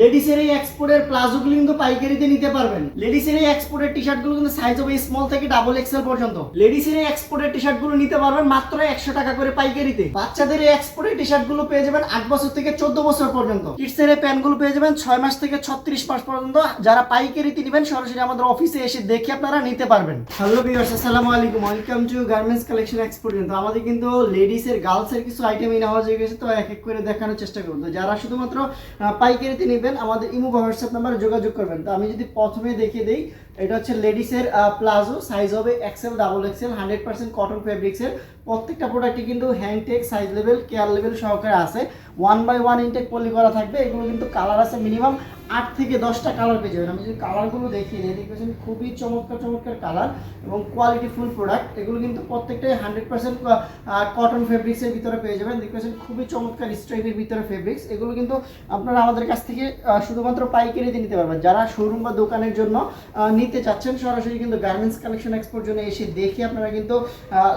লেডিসের এই এক্সপোর্টের প্লাজোগুলো কিন্তু পাইকারিতে নিতে পারবেন। লেডিসের এই এক্সপোর্টের টি শার্টগুলো কিন্তু সাইজ হবে স্মল থেকে ডাবল এক্সেল পর্যন্ত। লেডিসের এই এক্সপোর্টের টি শার্টগুলো নিতে পারবেন মাত্র একশো টাকা করে পাইকারিতে। বাচ্চাদের এই এক্সপোর্টের টি শার্টগুলো পেয়ে যাবেন আট বছর থেকে চোদ্দ বছর পর্যন্ত। কিডসের এই প্যান্টগুলো পেয়ে যাবেন ছয় মাস থেকে ছত্রিশ মাস পর্যন্ত। যারা পাইকারিতে নেবেন, সরাসরি আমাদের অফিসে এসে দেখে আপনারা নিতে পারবেন। হ্যালো ভিউয়ার্স আসসালামু আলাইকুম। Welcome to garments collection export কিন্তু আমাদের কিন্তু লেডিসের গার্লসের কিছু আইটেম ইন হয়ে গেছে, তো এক এক করে দেখানোর চেষ্টা করব। যারা শুধুমাত্র পাইকারিতে নেবেন আমাদের ইমো হোয়াটসঅ্যাপ নাম্বারে যোগাযোগ করবেন। তো আমি যদি প্রথমে দেখিয়ে দিই, এটা হচ্ছে লেডিসের প্লাজো সাইজ হবে XL double XL hundred percent cotton ফেব্রিক্সের প্রত্যেকটা প্রোডাক্টই কিন্তু hand tag size level care level সহকারে আছে। One by one intact poly করা থাকবে, এগুলো কিন্তু কালার আছে মিনিমাম আট থেকে দশটা কালার পেয়ে যাবেন। আমি যদি কালারগুলো দেখিয়ে দিই দেখবেন খুবই চমৎকার চমৎকার কালার এবং কোয়ালিটি ফুল প্রোডাক্ট এগুলো কিন্তু প্রত্যেকটাই হান্ড্রেড পার্সেন্ট কটন ফেব্রিক্সের ভিতরে পেয়ে যাবেন। দেখবেন খুবই চমৎকার স্ট্রাইপের ভিতরে ফেব্রিক্স এগুলো কিন্তু আপনারা আমাদের কাছ থেকে শুধুমাত্র পাইকারিতে নিতে পারবেন। যারা শোরুম বা দোকানের জন্য নিতে চাচ্ছেন, সরাসরি কিন্তু গার্মেন্টস কালেকশন এক্সপোর্ট জন্য এসে দেখে আপনারা কিন্তু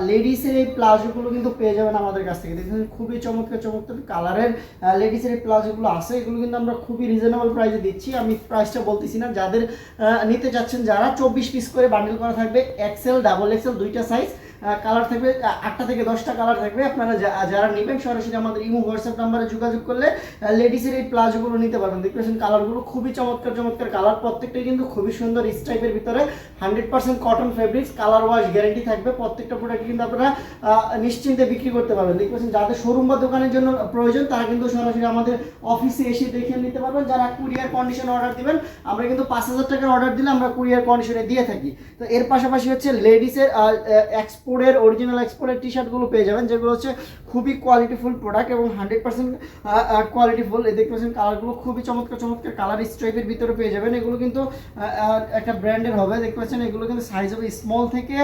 লেডিসের এই প্লাজোগুলো কিন্তু পেয়ে যাবেন আমাদের কাছ থেকে। দেখবেন খুবই চমৎকার চমৎকার কালারের লেডিসের এই প্লাজোগুলো আছে। এগুলো কিন্তু আমরা খুবই রিজনেবল প্রাইসে দিচ্ছি। আমি প্রাইসটা বলতেছি না, যাদের নিতে চাচ্ছেন যারা, চব্বিশ পিস করে বান্ডেল করা থাকবে এক্সেল ডাবল এক্সেল দুইটা সাইজ কালার থাকবে আটটা থেকে দশটা কালার থাকবে। আপনারা যারা নেবেন, সরাসরি আমাদের ইমো হোয়াটসঅ্যাপ নাম্বারে যোগাযোগ করলে লেডিসের এই প্লাজোগুলো নিতে পারবেন। দেখতে পাচ্ছেন কালারগুলো খুবই চমৎকার চমৎকার কালার প্রত্যেকটাই কিন্তু খুবই সুন্দর স্টাইপের ভিতরে। Hundred percent cotton fabrics colour wash guarantee থাকবে। প্রত্যেকটা প্রোডাক্ট কিন্তু আপনারা নিশ্চিন্তে বিক্রি করতে পারবেন। দেখতে পাচ্ছেন, যাদের শোরুম বা দোকানের জন্য প্রয়োজন, তারা কিন্তু সরাসরি আমাদের অফিসে এসে দেখে নিতে পারবেন। যারা কুরিয়ার কন্ডিশন অর্ডার দিবেন, আমরা কিন্তু পাঁচ হাজার টাকার অর্ডার দিলে আমরা কুরিয়ার কন্ডিশনে দিয়ে থাকি। তো এর পাশাপাশি হচ্ছে লেডিসের এক্সপোর্টের অরিজিনাল এক্সপোর্টের টি শার্টগুলো পেয়ে যাবেন, যেগুলো হচ্ছে খুবই কোয়ালিটিফুল প্রোডাক্ট এবং হান্ড্রেড পার্সেন্ট কোয়ালিটিফুল এই দেখতে পাচ্ছেন কালারগুলো খুবই চমৎকার চমৎকার কালার স্ট্রাইপের ভিতরে পেয়ে যাবেন। এগুলো কিন্তু একটা ব্র্যান্ডের হবে। দেখতে পাচ্ছেন এগুলো কিন্তু সাইজ হবে স্মল থেকে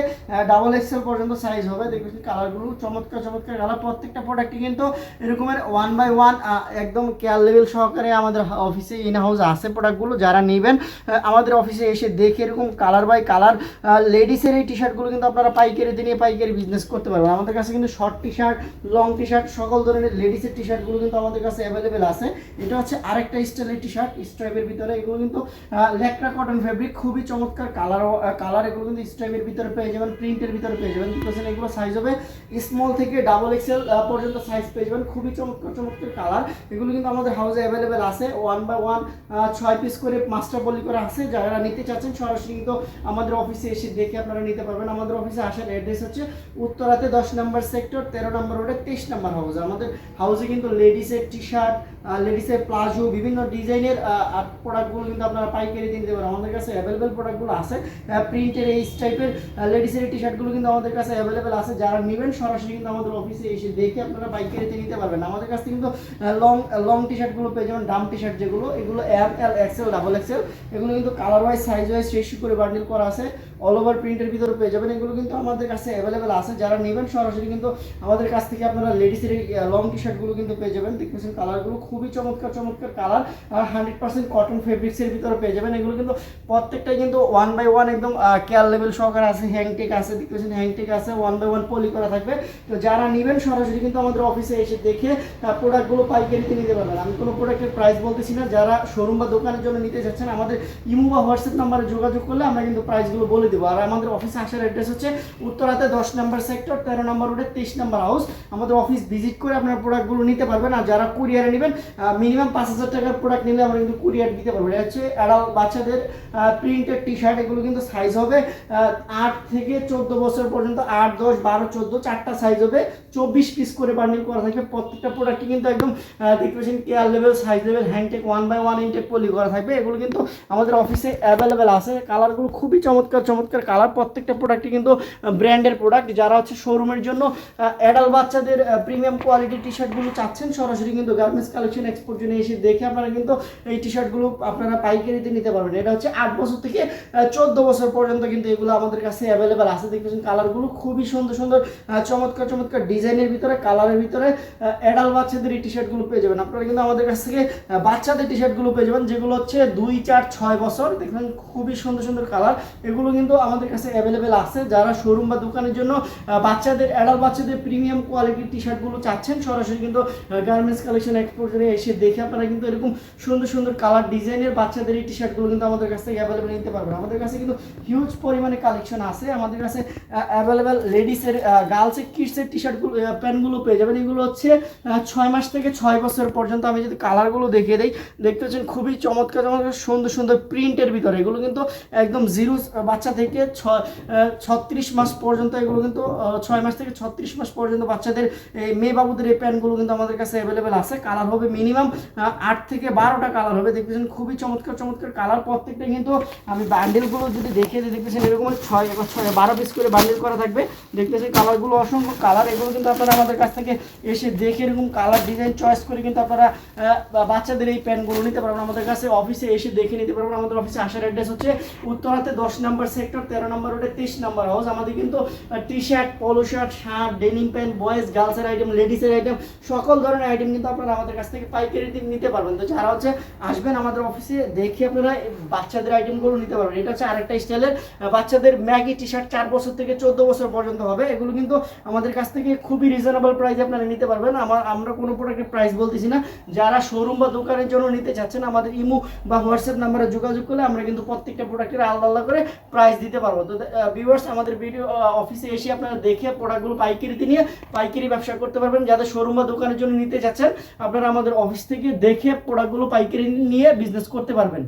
ডাবল এক্সেল পর্যন্ত সাইজ হবে। দেখতে পাচ্ছেন কালারগুলো চমৎকার চমৎকার কালার প্রত্যেকটা প্রোডাক্টই কিন্তু এরকমের ওয়ান বাই ওয়ান একদম কেয়ার লেভেল সহকারে আমাদের অফিসে ইন হাউস আছে প্রোডাক্টগুলো যারা নেবেন আমাদের অফিসে এসে দেখে এরকম কালার বাই কালার লেডিসের এই টি শার্টগুলো কিন্তু আপনারা পাইকারি দিনে পাইকারি বিজনেস করতে পারবেন আমাদের কাছে কিন্তু short T shirt long T shirt সকল ধরনের লেডিসের টি শার্টগুলো কিন্তু আমাদের কাছে অ্যাভেলেবেল আছে। এটা হচ্ছে আরেকটা স্টাইলের টি শার্ট স্ট্রাইপের ভিতরে। এগুলো কিন্তু ল্যাকটা কটন ফেব্রিক খুবই চমৎকার কালার কালার এগুলো কিন্তু স্ট্রাইপের ভিতরে পেয়ে যাবেন প্রিন্টের ভিতরে পেয়ে যাবেন। দেখতেছেন এগুলো সাইজ হবে স্মল থেকে ডাবল এক্সেল পর্যন্ত সাইজ পেয়ে যাবেন। খুবই চমৎকার চমৎকার কালার এগুলো কিন্তু আমাদের হাউসে অ্যাভেলেবেল আছে। ওয়ান বাই ওয়ান ছয় পিস করে মাস্টার বলি করে আছে। যারা নিতে চাচ্ছেন, সরাসরি কিন্তু আমাদের অফিসে এসে দেখে আপনারা নিতে পারবেন। আমাদের অফিসে আসার অ্যাড্রেস হচ্ছে, উত্তরাতে দশ নম্বর সেক্টর তেরো নম্বর রোডে তেইশ নম্বর হাউস আমাদের হাউসে কিন্তু লেডিসের টি শার্ট লেডিসের প্লাজো, বিভিন্ন ডিজাইনের প্রোডাক্টগুলো কিন্তু আপনারা পাইকারি দিয়ে নিতে পারেন। আমাদের কাছে অ্যাভেলেবেল প্রোডাক্টগুলো আছে প্রিন্টের এই টাইপের লেডিসের টি শার্টগুলো কিন্তু আমাদের কাছে অ্যাভেলেবেল আছে। যারা নেবেন, সরাসরি কিন্তু আমাদের অফিসে এসে দেখে আপনারা পাইকারিতে নিতে পারবেন। আমাদের কাছে কিন্তু লং লং টি শার্টগুলো পেয়ে যাবেন ডাম টি শার্ট যেগুলো, এগুলো M L XL double XL এগুলো কিন্তু কালার ওয়াইজ সাইজ ওয়াইজ রেশি করে বান্ডিল করা আছে। অল ওভার প্রিন্টের ভিতরে পেয়ে যাবেন। এগুলো কিন্তু আমাদের কাছে অ্যাভেলেবেল আছে। যারা নেবেন সরাসরি কিন্তু আমাদের কাছ থেকে আপনারা লেডিসের লং টি শার্টগুলো কিন্তু পেয়ে যাবেন। দেখতেছেন কালারগুলো খুবই চমৎকার চমৎকার কালার আর হান্ড্রেড পার্সেন্ট কটন ফেব্রিক্সের ভিতরে পেয়ে যাবেন। এগুলো কিন্তু প্রত্যেকটাই কিন্তু ওয়ান বাই ওয়ান একদম কেয়ার লেভেল সহকারে আছে হ্যাংটেক আছে দেখতেছেন হ্যাংটেক আছে ওয়ান বাই ওয়ান পলি করা থাকবে। তো যারা নেবেন সরাসরি কিন্তু আমাদের অফিসে এসে দেখে প্রোডাক্টগুলো পাইকারিতে নিতে পারবেন। আমি কোনো প্রোডাক্টের প্রাইস বলতেছি না। যারা শোরুম বা দোকানের জন্য নিতে চাচ্ছেন আমাদের ইমো বা হোয়াটসঅ্যাপ নাম্বারে যোগাযোগ করলে আমরা কিন্তু প্রাইসগুলো বলে দেবো। আর আমাদের অফিসে আসার অ্যাড্রেস হচ্ছে উত্তরাতে দশ নম্বর সেক্টর তেরো নম্বর রোডে তেইশ নম্বর হাউস আমাদের অফিস ভিজিট করে আপনার প্রোডাক্টগুলো নিতে পারবেন। আর যারা কুরিয়ারে নেবেন মিনিমাম পাঁচ হাজার টাকার প্রোডাক্ট নিলে আমরা কিন্তু কুরিয়ার দিতে পারব। এটা হচ্ছে অ্যাডাল্ট বাচ্চাদের প্রিন্টেড টি শার্ট এগুলো কিন্তু সাইজ হবে আট থেকে চোদ্দ বছর পর্যন্ত, আট, দশ, বারো, চোদ্দ, চারটা সাইজ হবে। চব্বিশ পিস করে বান্ডিল করা থাকবে। প্রত্যেকটা প্রোডাক্টই কিন্তু একদম পাচ্ছেন care level size level hand tag one by one intact poly করা থাকবে। এগুলো কিন্তু আমাদের অফিসে অ্যাভেলেবেল আছে। কালারগুলো খুবই চমৎকার চমৎকার কালার প্রত্যেকটা প্রোডাক্টই কিন্তু ব্র্যান্ডের প্রোডাক্ট যারা হচ্ছে শোরুমের জন্য অ্যাডাল বাচ্চাদের প্রিমিয়াম কোয়ালিটি টি শার্টগুলো চাচ্ছেন, সরাসরি কিন্তু গার্মেন্টস কালেকশন এক্সপোর্ট জন্য এসে দেখে আপনারা কিন্তু এই টি শার্টগুলো আপনারা পাইকারিতে নিতে পারবেন। এটা হচ্ছে আট বছর থেকে চোদ্দ বছর পর্যন্ত কিন্তু এগুলো আমাদের কাছে অ্যাভেলেবেল আছে। দেখতেছেন কালারগুলো খুবই সুন্দর সুন্দর চমৎকার চমৎকার ডিজাইনের ভিতরে কালারের ভিতরে অ্যাডাল বাচ্চাদের এই টি শার্টগুলো পেয়ে যাবেন। আপনারা কিন্তু আমাদের কাছ থেকে বাচ্চাদের টি শার্টগুলো পেয়ে যাবেন, যেগুলো হচ্ছে দুই, চার, ছয় বছর, দেখবেন খুবই সুন্দর সুন্দর কালার এগুলো কিন্তু আমাদের কাছে অ্যাভেলেবেল আছে। যারা শোরুম বা দোকানের জন্য বাচ্চাদের অ্যাডাল বাচ্চাদের প্রিমিয়াম কোয়ালিটির টি শার্টগুলো চাচ্ছেন। সরাসরি কিন্তু গার্মেন্টস কালেকশন এক্সপোর্টের এসে দেখে আপনারা কিন্তু এরকম সুন্দর সুন্দর কালার ডিজাইনের বাচ্চাদের এই টি শার্টগুলো কিন্তু আমাদের কাছ থেকে অ্যাভেলেবেল নিতে পারবেন। আমাদের কাছে কিন্তু হিউজ পরিমাণে কালেকশন আছে। আমাদের কাছে অ্যাভেলেবেল লেডিসের গার্লসের কিডসের টি শার্টগুলো প্যান্টগুলো পেয়ে যাবেন। এগুলো হচ্ছে ছয় মাস থেকে ছয় বছর পর্যন্ত আমি যদি কালারগুলো দেখিয়ে দিই, দেখতে পাচ্ছেন খুবই চমৎকার চমৎকার, সুন্দর সুন্দর প্রিন্টের ভিতরে। এগুলো কিন্তু একদম জিরো বাচ্চা থেকে ছ- ছত্রিশ মাস পর্যন্ত এগুলো কিন্তু ছয় মাস থেকে ছত্রিশ মাস পর্যন্ত বাচ্চাদের এই মেয়ে বাবুদের এই প্যান্টগুলো কিন্তু আমাদের কাছে অ্যাভেলেবেল আছে। কালার হবে মিনিমাম আট থেকে বারোটা কালার হবে। দেখতেছেন খুবই চমৎকার চমৎকার কালার প্রত্যেকটা কিন্তু আমি বান্ডেলগুলো যদি দেখে দিই, দেখতেছেন এরকম ছয় ছয়, বারো পিস করে বান্ডেল করা থাকবে। দেখতেছেন কালারগুলো অসংখ্য কালার এগুলো কিন্তু আপনারা আমাদের কাছ থেকে এসে দেখে এরকম কালার ডিজাইন চয়েস করে কিন্তু আপনারা বাচ্চাদের এই প্যান্টগুলো নিতে পারবেন। আমাদের কাছে অফিসে এসে দেখে নিতে পারবেন। আমাদের অফিসে আসার অ্যাড্রেস হচ্ছে উত্তরাতে দশ নম্বর সেক্টর তেরো নম্বর রোডে তেইশ নম্বর হাউস আমাদের কিন্তু T shirt polo shirt shirt denim pant boys গার্লসের item লেডিসের আইটেম সকল ধরনের আইটেম কিন্তু আপনারা আমাদের কাছ থেকে পাইকারি দিয়ে নিতে পারবেন। তো যারা হচ্ছে আসবেন আমাদের অফিসে দেখে আপনারা বাচ্চাদের আইটেমগুলো নিতে পারবেন। এটা হচ্ছে আরেকটা স্টাইলের বাচ্চাদের ম্যাগি টি শার্ট চার বছর থেকে চোদ্দ বছর পর্যন্ত হবে। এগুলো কিন্তু আমাদের কাছ থেকে খুবই রিজনেবল প্রাইসে আপনারা নিতে পারবেন। আমার আমরা কোনো প্রোডাক্টের প্রাইস বলতেছি না। যারা শোরুম বা দোকানের জন্য নিতে চাচ্ছেন, আমাদের ইমো বা হোয়াটসঅ্যাপ নাম্বারে যোগাযোগ করলে আমরা কিন্তু প্রত্যেকটা প্রোডাক্টের আলাদা আলাদা করে প্রাইস দিতে পারব। তো ভিউয়ার্স আমাদের ভিডিও অফিসে এসে আপনারা দেখে প্রোডাক্টগুলো পাইকারিতে নিয়ে পাইকারি ব্যবসা করতে পারবেন। যাদের শোরুম বা দোকানের জন্য নিতে যাচ্ছেন আপনারা আমাদের অফিস থেকে দেখে প্রোডাক্টগুলো পাইকারি নিয়ে বিজনেস করতে পারবেন।